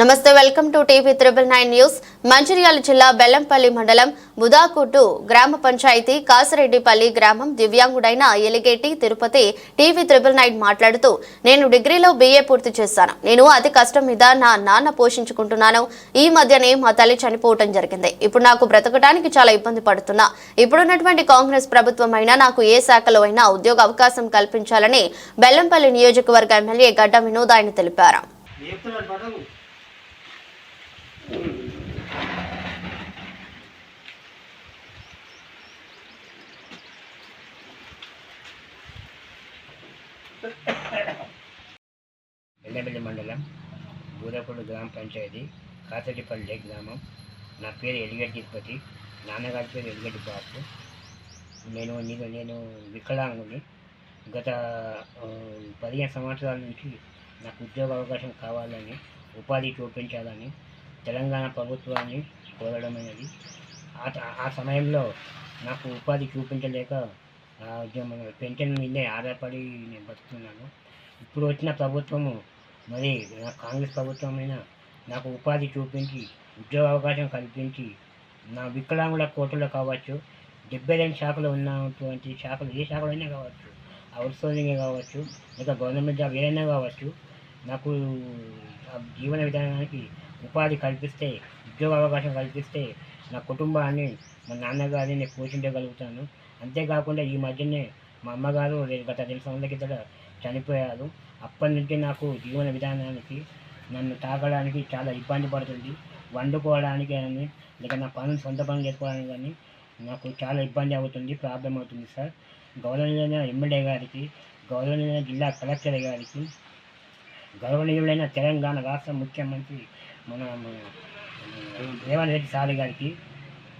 నమస్తే welcome to TV triple nine news. Mancherial జిల్లా బెల్లంపల్లి మండలం ముదాకుట్టు గ్రామ పంచాయతీ కాసిరెడ్డిపల్లి గ్రామం దివ్యాంగుడైన Eligeti Tirupati TV triple nine మాట్లాడుతూ నేను డిగ్రీలో బీఏ పూర్తి చేశాను. నేను అతి కష్టం మీద నా నాన్న పోషించుకుంటున్నాను. ఈ మధ్యనే మా తల్లి చనిపోవటం జరిగింది. ఇప్పుడు నాకు బ్రతకడానికి చాలా ఇబ్బంది పడుతున్నా. ఇప్పుడున్నటువంటి కాంగ్రెస్ ప్రభుత్వం అయినా నాకు ఏ శాఖలో అయినా ఉద్యోగ అవకాశం కల్పించాలని బెల్లంపల్లి నియోజకవర్గ ఎమ్మెల్యే గడ్డ వినోద్ ఆయన తెలిపారు ఎల్లబెల్లి మండలం బూరపూడి గ్రామ పంచాయతీ కాసటిపల్లి గ్రామం. నా పేరు ఎలిగడ్డి తిరుపతి. నాన్నగారి పేరు ఎలిగడ్డి బాబు నేను నేను నేను వికలాంగుని. గత పదిహేను సంవత్సరాల నుంచి నాకు ఉద్యోగ అవకాశం కావాలని ఉపాధి చూపించాలని తెలంగాణ ప్రభుత్వాన్ని కోరడమైనది ఆ ఆ సమయంలో నాకు ఉపాధి చూపించలేక ఆ, పెన్షన్ మీదే ఆధారపడి నేను బతుకుతున్నాను. ఇప్పుడు వచ్చిన ప్రభుత్వము మరి నా కాంగ్రెస్ ప్రభుత్వమైన నాకు ఉపాధి చూపించి ఉద్యోగ అవకాశం కల్పించి నా వికలాంగుల కోటలో కావచ్చు డెబ్బై రెండు శాఖలు ఉన్నటువంటి శాఖలు ఏ శాఖలైనా అయినా కావచ్చు అవుట్సోర్సింగ్ కావచ్చు లేక గవర్నమెంట్ జాబ్ ఏదైనా కావచ్చు నాకు ఆ జీవన విధానానికి ఉపాధి కల్పిస్తే ఉద్యోగ అవకాశం కల్పిస్తే నా కుటుంబాన్ని మా నాన్నగారిని నేను పోషించగలుగుతాను. అంతేకాకుండా ఈ మధ్యనే మా అమ్మగారు గత రెండు సంవత్సరాల కిందట చనిపోయారు. అప్పటి నుంచి నాకు జీవన విధానానికి నన్ను తాగడానికి చాలా ఇబ్బంది పడుతుంది. వండుకోవడానికి కానీ లేక నా పనులు సొంత పనులు చేసుకోవడానికి కానీ నాకు చాలా ఇబ్బంది అవుతుంది ప్రాబ్లం అవుతుంది సార్. గౌరవనీయులైన ఎమ్మెల్యే గారికి గౌరవనీయులైన జిల్లా కలెక్టర్ గారికి గౌరవనీయులైన తెలంగాణ రాష్ట్ర ముఖ్యమంత్రి మన రేవంత్ రెడ్డి సార్ గారికి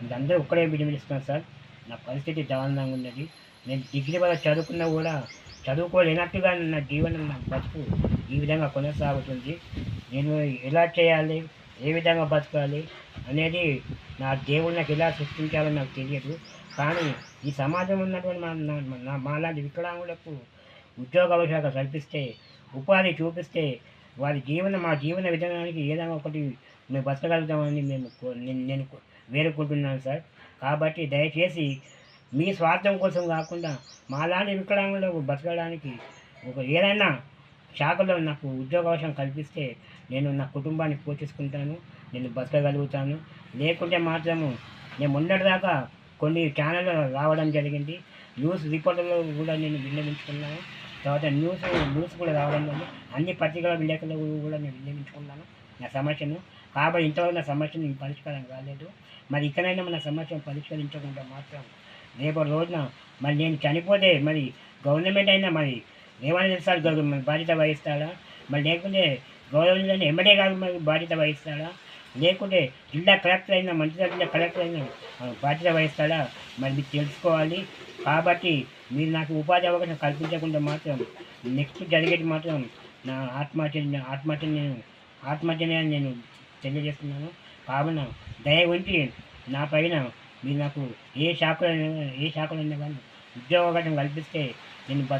మీరందరూ ఒక్కడే వినిపిస్తున్నారు సార్. నా పరిస్థితి దారుణంగా ఉన్నది. నేను డిగ్రీ వల్ల చదువుకున్నా కూడా చదువుకోలేనట్టుగా నా జీవనం నా బతుకు ఈ విధంగా కొనసాగుతుంది. నేను ఎలా చేయాలి ఏ విధంగా బతకాలి అనేది నా దేవుడు నాకు ఎలా సృష్టించాలో నాకు తెలియదు. కానీ ఈ సమాజం ఉన్నటువంటి మా నా- మాలాంటి వికలాంగులకు ఉద్యోగ అవకాశాలు కల్పిస్తే ఉపాధి చూపిస్తే వారి జీవన మా జీవన విధానానికి ఏదైనా ఒకటి మేము బతకగలుగుతామని మేము నేను వేడుకుంటున్నాను సార్. కాబట్టి దయచేసి మీ స్వార్థం కోసం కాకుండా మాలాంటి వికలాంగులకు బతకడానికి ఒక ఏదైనా శాఖలో నాకు ఉద్యోగ కల్పిస్తే నేను నా కుటుంబాన్ని పోషించుకుంటాను నేను బతకగలుగుతాను. లేకుంటే మాత్రము నేను మొన్నటిదాకా కొన్ని ఛానళ్ళు రావడం జరిగింది. న్యూస్ రిపోర్టర్లో కూడా నేను విన్నవించుకున్నాను. తర్వాత న్యూస్ న్యూస్ కూడా రావడం వల్ల అన్ని పత్రికల విలేకరులు కూడా నేను విన్నవించుకున్నాను నా సమస్యను. కాబట్టి ఇంతవరకు నా సమస్యను పరిష్కారం కాలేదు. మరి ఇక్కడైనా మన సమస్యను పరిష్కరించకుండా మాత్రం రేపు రోజున మరి నేను చనిపోతే మరి గవర్నమెంట్ అయినా మరి ఏమైనా సార్ మరి బాధ్యత వహిస్తాడా? మరి లేకుంటే గౌరవనీయులైన ఎమ్మెల్యే గారు మరి బాధ్యత వహిస్తాడా? లేకుంటే జిల్లా కలెక్టర్ అయినా మంచిర్యాల జిల్లా కలెక్టర్ అయినా బాధ్యత వహిస్తాడా? మరి మీరు తెలుసుకోవాలి. కాబట్టి మీరు నాకు ఉపాధి అవకాశం కల్పించకుండా మాత్రం నెక్స్ట్ జరిగేది మాత్రం నా ఆత్మహత్య ఆత్మహత్య నేను ఆత్మహత్యనే అని నేను తెలియజేస్తున్నాను. కావున దయ ఉంచి నా పైన మీరు నాకు ఏ శాఖలో ఏ శాఖలో ఉన్నా కానీ ఉద్యోగ అవకాశం కల్పిస్తే నేను